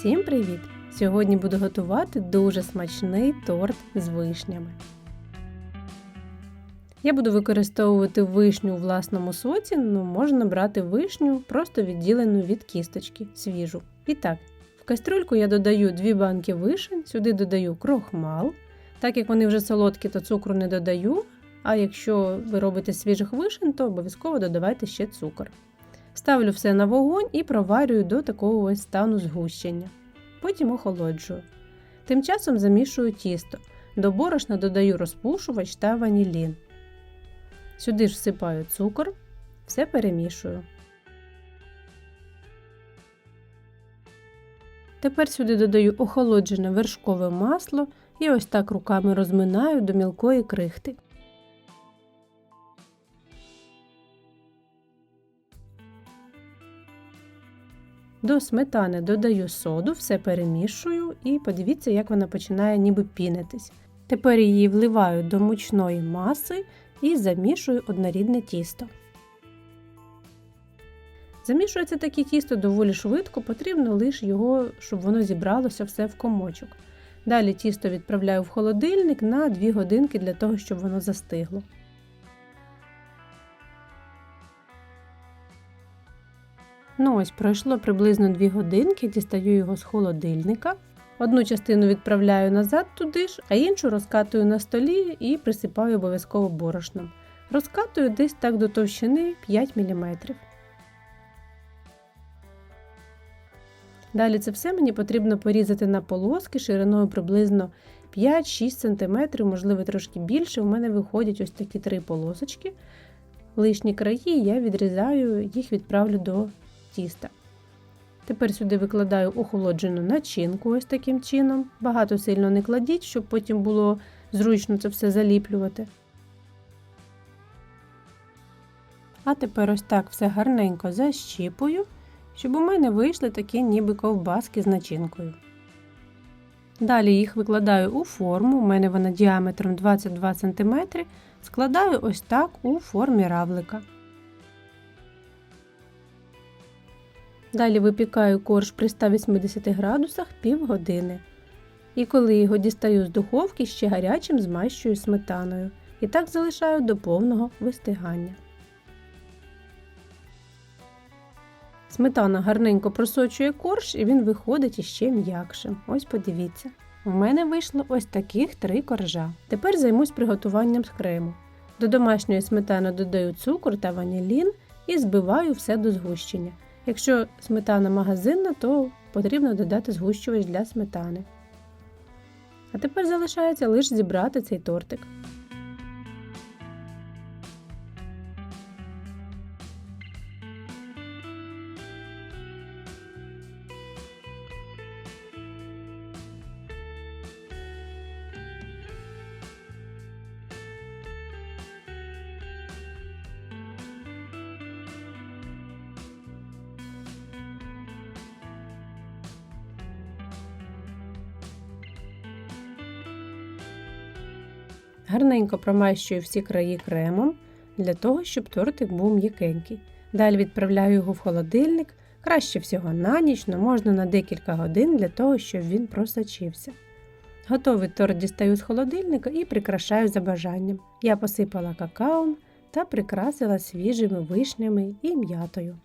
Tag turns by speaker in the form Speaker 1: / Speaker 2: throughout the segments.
Speaker 1: Всім привіт! Сьогодні буду готувати дуже смачний торт з вишнями. Я буду використовувати вишню у власному соці, ну можна брати вишню, просто відділену від кісточки, свіжу. І так, в кастрюльку я додаю 2 банки вишень, сюди додаю крохмал. Так як вони вже солодкі, то цукру не додаю. А якщо ви робите свіжих вишень, то обов'язково додавайте ще цукор. Ставлю все на вогонь і проварюю до такого ось стану згущення. Потім охолоджую. Тим часом замішую тісто. До борошна додаю розпушувач та ванілін. Сюди ж всипаю цукор, все перемішую. Тепер сюди додаю охолоджене вершкове масло і ось так руками розминаю до мілкої крихти. До сметани додаю соду, все перемішую і подивіться, як вона починає ніби пінитись. Тепер її вливаю до мучної маси і замішую однорідне тісто. Замішується таке тісто доволі швидко, потрібно лише його, щоб воно зібралося все в комочок. Далі тісто відправляю в холодильник на 2 годинки для того, щоб воно застигло. Ну ось пройшло приблизно 2 годинки, дістаю його з холодильника. Одну частину відправляю назад туди ж, а іншу розкатую на столі і присипаю обов'язково борошном. Розкатую десь так до товщини 5 мм. Далі це все мені потрібно порізати на полоски шириною приблизно 5-6 см, можливо трошки більше. У мене виходять ось такі три полосочки. Лишні краї я відрізаю, їх відправлю до тіста. Тепер сюди викладаю охолоджену начинку ось таким чином. Багато сильно не кладіть, щоб потім було зручно це все заліплювати. А тепер ось так все гарненько защіпую, щоб у мене вийшли такі ніби ковбаски з начинкою. Далі їх викладаю у форму, у мене вона діаметром 22 см, складаю ось так у формі равлика. Далі випікаю корж при 180 градусах півгодини. І коли його дістаю з духовки, ще гарячим змащую сметаною. І так залишаю до повного вистигання. Сметана гарненько просочує корж і він виходить іще м'якшим. Ось подивіться. У мене вийшло ось таких три коржа. Тепер займусь приготуванням крему. До домашньої сметани додаю цукор та ванілін і збиваю все до згущення. Якщо сметана магазинна, то потрібно додати згущувач для сметани. А тепер залишається лише зібрати цей тортик. Гарненько промащую всі краї кремом для того, щоб тортик був м'якенький. Далі відправляю його в холодильник, краще всього на ніч, але можна на декілька годин для того, щоб він просочився. Готовий торт дістаю з холодильника і прикрашаю за бажанням. Я посипала какаом та прикрасила свіжими вишнями і м'ятою.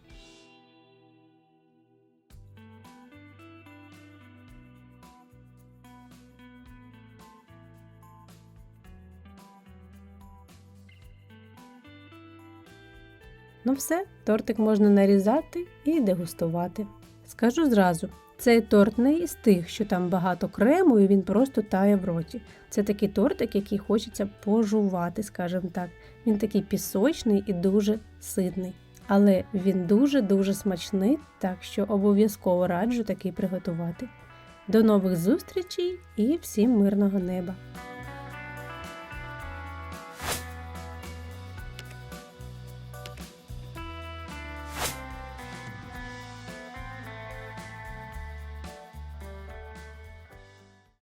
Speaker 1: Ну все, тортик можна нарізати і дегустувати. Скажу зразу, цей торт не із тих, що там багато крему і він просто тає в роті. Це такий тортик, який хочеться пожувати, скажімо так. Він такий пісочний і дуже ситний. Але він дуже-дуже смачний, так що обов'язково раджу такий приготувати. До нових зустрічей і всім мирного неба!